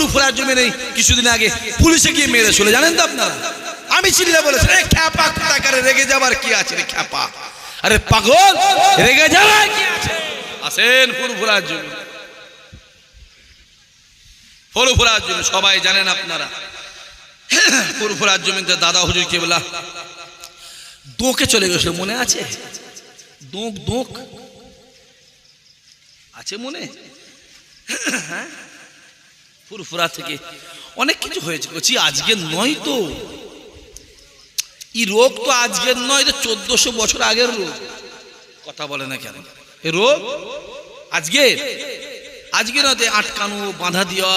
ফুরফুরার জমি নেই। কিছুদিন আগে পুলিশে গিয়ে মেরে চলে জানেন তো আপনারা? আমি চিল্লা বলেছি খ্যাপা কোথাকারে রেগে যাবার কি আছে রে খ্যাপা? আরে পাগল, রেগে যাবার কি আছে? আসেন ফুরফুরার জমি। জমি, সবাই জানেন আপনারা। ফুরফুরার জমিতে দাদা হুজুর কেবলা দোঁকে চলে গেছিল, মনে আছে? দোঁক দোঁক। আছে মনে? হ্যাঁ? ফুরফুরা থেকে অনেক কিছু হয়েছে। বলছি আজকের নয় তো। এই রোগ তো আজকের নয় তো চোদ্দশো বছর আগের রোগ। কথা বলে না কেন? এ রোগ আজকে আজকে নয় আটকানো, বাঁধা দেওয়া,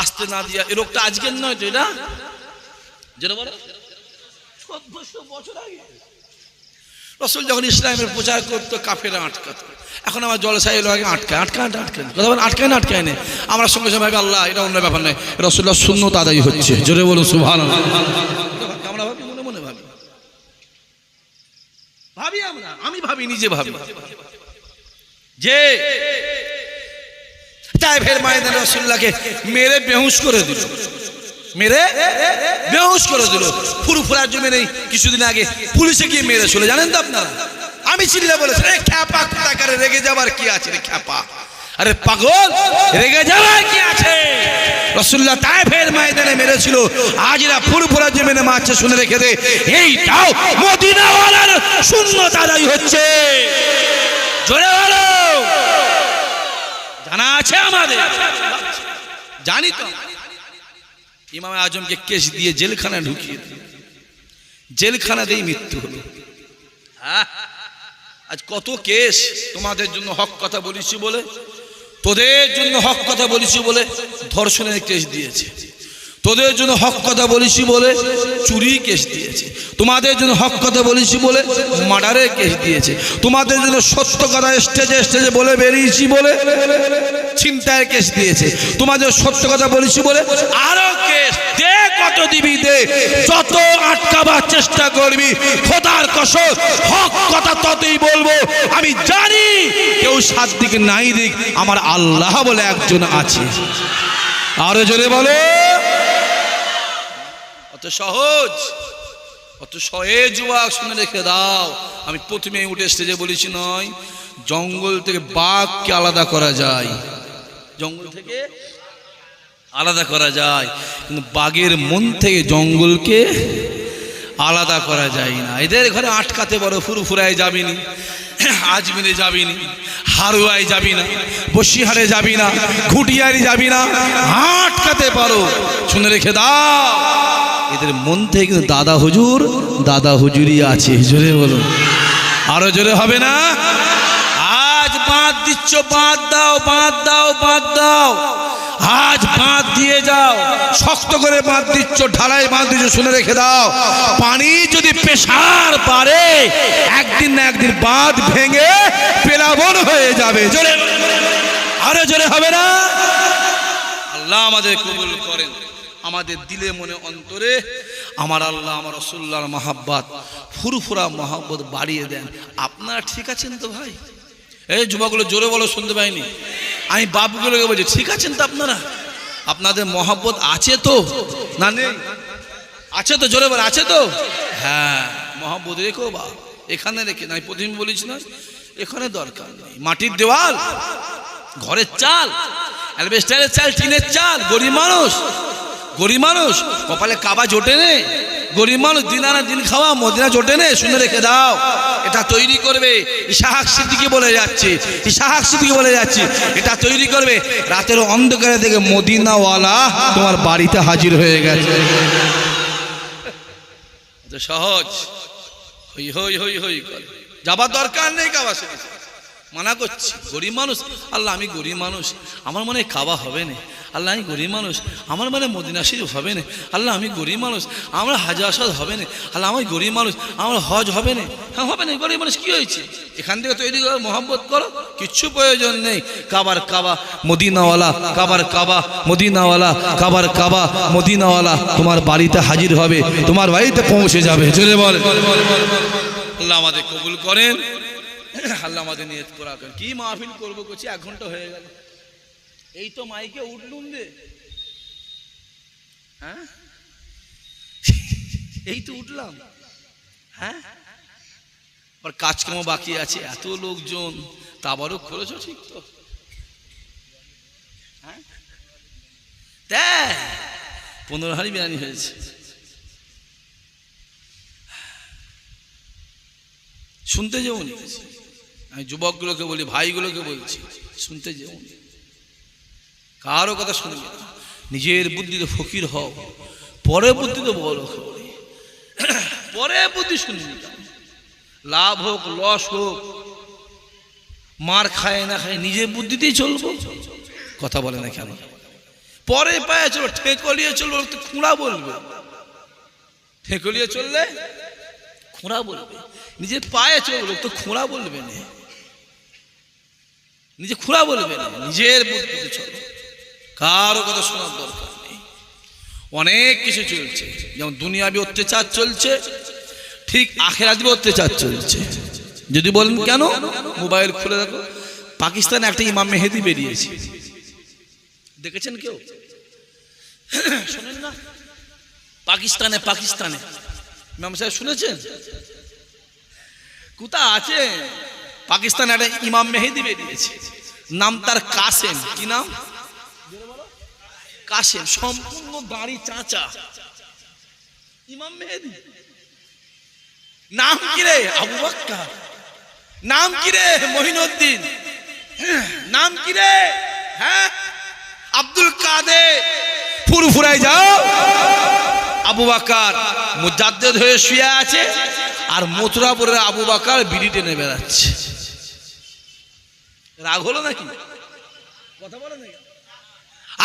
আসতে না দেওয়া, এ রোগটা আজকের নয় তো, এটা? যেটা বলে, চোদ্দশো বছর আগে। রসুল যখন ইসলামের প্রচার করতো কাফেরা আটকাত। এখন আমার জলসাই এলো আগে আটকায় আটকায় আটকায় কথা বলেন, আটকায় না আটকায় না? আমরা সঙ্গে সঙ্গে আল্লাহ, এটা অন্য ব্যাপার নয়। রসুল্লাহ শূন্য তাদাই হচ্ছে। জোরে বলুন সুভান আমরা ভাবি, মনে মনে ভাবি। ভাবি আমরা, আমি ভাবি, নিজে ভাবি। যে তাই ফের মায়েদের রসুল্লাহকে মেরে বেহুশ করে দিল। মেরে বেহুশ করে দিল। ফুরফুরার জমি নেই, কিছুদিন আগে পুলিশে গিয়ে মেরে চলে জানেন তো আপনারা? আমি চিল্লা বলেছি রে খ্যাপা কোথাকারে? রেগে যাবার কি আছে রে খ্যাপা? আরে পাগল, রেগে যাবার কি আছে? রসুল্লাহ তাই ফের ময়দানে মেরেছিল। আজরা ফুরফুরা জমিনে মারছে শুনে রেখে দে। এইটাও মদিনাওয়ালার শূন্য তারাই হচ্ছে। জোরে বলো। জানা আছে আমাদের? জানি তো। ইমাম আজমকে কেস দিয়ে জেলখানায় ঢুকিয়ে দিল। জেলখানাতেই মৃত্যু হলো। হ্যাঁ? আজ কত কেস তোমাদের জন্য হক কথা বলেছি বলে? তোদের জন্য হক কথা বলেছি বলে ধর্ষণের কেস দিয়েছে। তোদের জন্য হক কথা বলেছি বলে চুরি কেস দিয়েছে। তোমাদের জন্য হক কথা বলেছি বলে মার্ডারের কেস দিয়েছে। তোমাদের জন্য সত্য কথা স্টেজে স্টেজে বলে বেরিয়েছি বলে ছিনতাইয়ের কেস দিয়েছে। তোমাদের সত্য কথা বলেছি বলে আরও কেস দে, কত দিবি দে। যত আটকাবার চেষ্টা করবি, খোদার কসম, হক কথা ততই বলব। আমি জানি কেউ সাত দিক নাই দিক, আমার আল্লাহ বলে একজন আছে। আরও জোরে বলো। সহজ। অত সহজ যুবক শুনে রেখে দাও। আমি প্রথমে উঠে স্টেজে বলেছি নয়, জঙ্গল থেকে বাঘকে আলাদা করা যায়। জঙ্গল থেকে আলাদা করা যায়, কিন্তু বাঘের মন থেকে জঙ্গলকে আলাদা করা যায় না। এদের ঘরে আটকাতে বড় ফুরফুরায় যাবিনি আজমিরে যাবিনি হারুয়ায় যাবি না বসিহারে যাবি না, ঘুটিয়ারি যাবি না, আটকাতে পারো। শুনে রেখে দাও। এদের মন থেকে কিন্তু দাদা হুজুর, দাদা হুজুরই আছে। জোরে বলো। আরও জোরে হবে না? আজ বাঁধ দিচ্ছ বাঁধ দাও বাঁধ দাও বাঁধ দাও। আজ বাঁধ দিয়ে যাও। শক্ত করে বাঁধ দিচ্ছ, ঢালাই বাঁধ দিচ্ছ, শুনে রেখে দাও। পানি যদি পেশার পারে একদিন না একদিন বাঁধ ভেঙে পেলাবন হয়ে যাবে। জোরে, আরও জোরে হবে না? আল্লাহ আমাদের কবুল করেন। আমাদের দিলে মনে অন্তরে আমার আল্লাহ, আমার রসুল্লাহর মহাব্বাত, ফুরফুরা মহাব্বত বাড়িয়ে দেন। আপনারা ঠিক আছেন তো ভাই? এই যুবকগুলো জোরে বলো, শুনতে পাইনি? আমি বাপগুলোকে বলছি, ঠিক আছেন তো আপনারা? আপনাদের মহাব্বত আছে তো? না নেই? আছে তো, জোরে বলো, আছে তো? হ্যাঁ মহাব্বত রেখো বা, এখানে রেখে নাই, প্রতিদিন বলিস না, এখানে দরকার নেই। মাটির দেওয়াল, ঘরের চাল, অ্যালবেস্টারের চাল, টিনের চাল, গরিব মানুষ গরিব মানুষ, কপালে কাবা জোটে নে। গরিব মানুষ দিন আনা দিন খাওয়া, মদিনা জোটে নে, শুনে রেখে দাও। এটা তৈরি করবে ইশাহাক সিদ্দিকি বলে যাচ্ছে ইশাহাক সিদ্দিকি বলে যাচ্ছে। এটা তৈরি করবে, রাতের অন্ধকারে থেকে মদিনাওয়ালা তোমার বাড়িতে হাজির হয়ে গেছে। সহজ। হই হই হই হই যাবার দরকার নেই কাবা সিদ্দিক মানা করছি, গরিব মানুষ? আল্লাহ, আমি গরিব মানুষ, আমার মনে খাওয়া হবে না। আল্লাহ, আমি গরিব মানুষ, আমার মনে মদিনা হবে না। আল্লাহ, আমি গরিব মানুষ, আমার হাজ আসাদ হবে না। আল্লাহ, আমি গরিব মানুষ, আমার হজ হবে না। হ্যাঁ হবে না, গরিব মানুষ কী হয়েছে? এখান থেকে তৈরি করো মোহাম্মত করো, কিচ্ছু প্রয়োজন নেই। কাবার কাবা, মদিনাওয়ালা, কাবার কাবা, মদিনাওয়ালা, কাবার কাবা, মদিনাওয়ালা, তোমার বাড়িতে হাজির হবে, তোমার বাড়িতে পৌঁছে যাবে। চলে বল। আল্লাহ আমাদের কবুল করেন। আল্লাহ আমাদের নিয়ত করা করেন কি মাহফিল করব করছি এক ঘণ্টা হয়ে গেল। এই তো মাইকে উঠলুম রে। হ্যাঁ? এই তো উঠলাম। হ্যাঁ? আবার কাজকর্ম বাকি আছে, এত লোকজন। তা আবারও খরচ ঠিক তো? হ্যাঁ? তাই পনেরো হাড়ি বিরিয়ানি হয়েছে। শুনতে যেমন। আমি যুবকগুলোকে বলি, ভাইগুলোকে বলছি, শুনতে যেমন কারও কথা শুনবে নিজের বুদ্ধিতে ফকির হও পরে বুদ্ধিতে হও। পরে বুদ্ধি শুনবি লাভ হোক, লস হোক, মার খায় না খায়, নিজের বুদ্ধিতেই চলবো। কথা বলে না কেন? পরে পায়ে চলো, ঠেকলিয়ে চলবো খুঁড়া বলবে। ঠেকলিয়ে চললে খোঁড়া বলবে। নিজের পায়ে চলবে তো খোঁড়া বলবে না। নিজে খোঁড়া বলবে না, নিজের বুদ্ধিতে চলো। কারও কথা শোনার দরকার নেই। অনেক কিছু চলছে, যেমন দুনিয়াবি অত্যাচার চলছে, ঠিক আখের আখেরাতবি অত্যাচার চলছে। যদি বলেন কেন? মোবাইল খুলে দেখো, পাকিস্তানে একটা ইমাম মেহেদি বেরিয়েছে। দেখেছেন কেউ? শোনেন না? পাকিস্তানে পাকিস্তানে। ইমাম সাহেব শুনেছেন? কোথা আছে পাকিস্তানে একটা ইমাম মেহেদি বেরিয়েছে। নাম তার কাসেম। কি নাম? কাসেম, সম্পূর্ণ দাড়ি চাচা। ইমাম মেহেদি। নাম কি রে? আবু বাক্কার। নাম কি রে? মহিনুদ্দিন। নাম কি রে? হ্যাঁ? আব্দুল কাদের। ফুরফুরাই যাও। আবু বাকার মুজাদ্দেদ হয়ে শুয়ে আছে আর মথুরাপুরের আবু বাকার বিড়ি টেনে বেড়াচ্ছে। রাগ হলো নাকি? কথা বলে নাকি?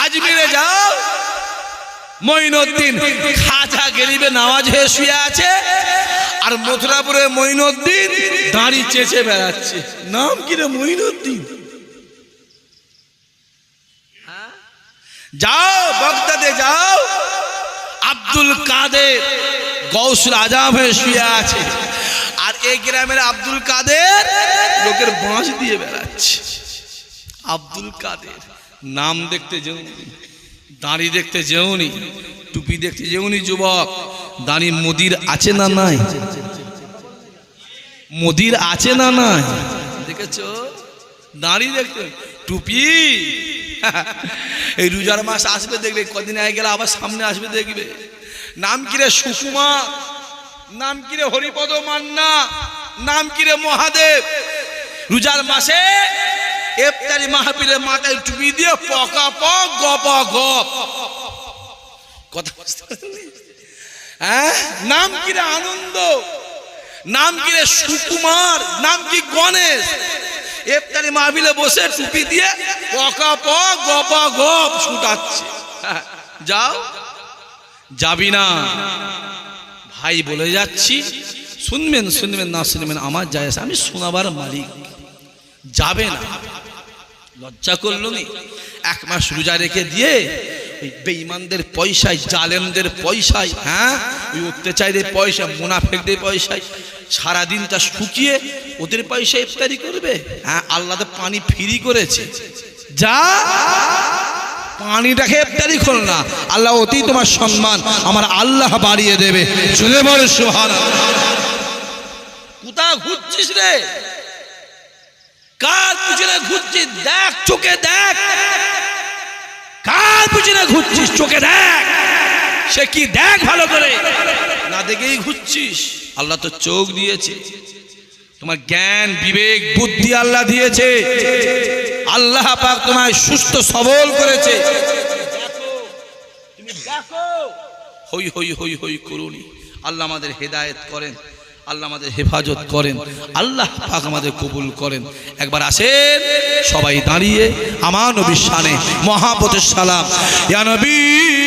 আজমিরে যাও। মঈনুদ্দিন খাজা গরিবে নামাজ হয়ে শুয়ে আছে আর মথুরাপুরে মঈনুদ্দিন দাঁড়ি চেঁচে বেড়াচ্ছে। নাম কি রে মঈনুদ্দিন? হ্যাঁ? যাও বগদাদে যাও। আব্দুল কাদের গৌসুল আজাম হয়ে শুয়ে আছে। আর এই গ্রামের আব্দুল কাদের লোকের বাঁশ দিয়ে বেড়াচ্ছে। আব্দুল কাদের, নাম দেখতে যেউনি দাড়ি দেখতে যেউনি টুপি দেখতে যেউনি যুবক, দাড়ি মোদির আছে না নাই? মোদির আছে না নাই? দেখেছ? দাড়ি দেখতে, টুপি? এই রোজার মাস আসবে দেখবে, কদিন আগে গেলে আবার সামনে আসবে দেখবে। নাম কিরে সুকুমা? নাম কিরে হরিপদ মান্না? নাম কিরে মহাদেব? রোজার মাসে এফতারি মাহফিলের মাথায় টুপি দিয়ে পকা পক গপ গপ। কথা হ্যাঁ? নাম কিরে আনন্দ? নাম কিরে সুকুমার? নাম কি গণেশ? এফতারি মাহফিলে বসে টুপি দিয়ে পকা পক গপ গপ ছুটাচ্ছে হ্যাঁ, যাও। যাবি না। ভাই বলে যাচ্ছি শুনবেন শুনবেন না শুনবেন আমার যায় আসে, আমি শোনাবার মালিক। যাবে না। লজ্জা করল নি। এক মাস রোজা রেখে দিয়ে ওই বেঈমানদের পয়সায় জালেমদের পয়সায় হ্যাঁ ওই অত্যাচারীদের পয়সা মুনাফেকদের পয়সায় সারাদিনটা শুকিয়ে ওদের পয়সা ইফতারি করবে? হ্যাঁ আল্লাহ পানি ফ্রি করেছে। যা পানিটাকে ইফতারি খোল না। আল্লাহ অতি তোমার সম্মান, আমার আল্লাহ বাড়িয়ে দেবে। চলে বল সুহান কোথা ঘুরছিস রে? কার পিছনে ঘুরছিস? দেখ, চোখে দেখ। কার পিছনে ঘুরছিস? চোখে দেখ। সে কি দেখ ভালো করে? না দেখেই ঘুরছিস। আল্লাহ তো চোখ দিয়েছে। তোমার জ্ঞান বিবেক বুদ্ধি আল্লাহ দিয়েছে। আল্লাহ পাক তোমায় সুস্থ সবল করেছে। হই হই হই হই করুনি আল্লাহ আমাদের হেদায়েত করেন। আল্লাহ আমাদের হেফাজত করেন। আল্লাহ পাক আমাদের কবুল করেন। একবার আসেন সবাই দাঁড়িয়ে। আমার নবীর শানে মহাপতের সালাম। ইয়া নবী!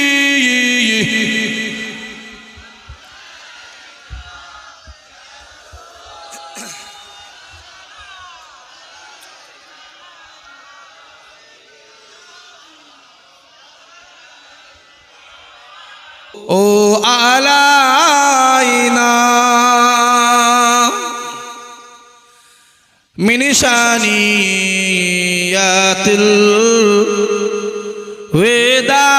ও আলাইনা। মিনিশানিয়াতিল ওয়েদা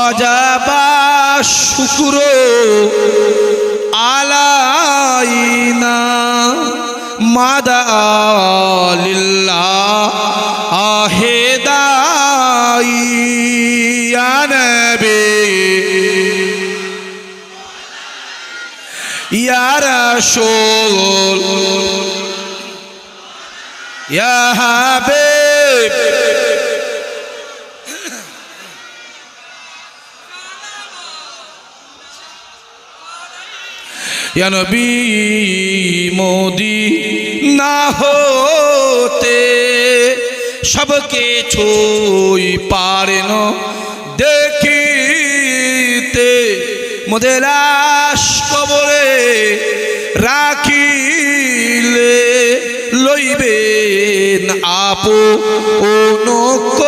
অজাবা শুক্র আলাইনা। মাদালিল্লাহ আহেদাই ইয়া রাসূল ইয়া নবী মোদি না হতে সবকে ছুই পারেন দেখিতে। মোদের কবরে রাখিলে লইবেন আপো অনুক নকো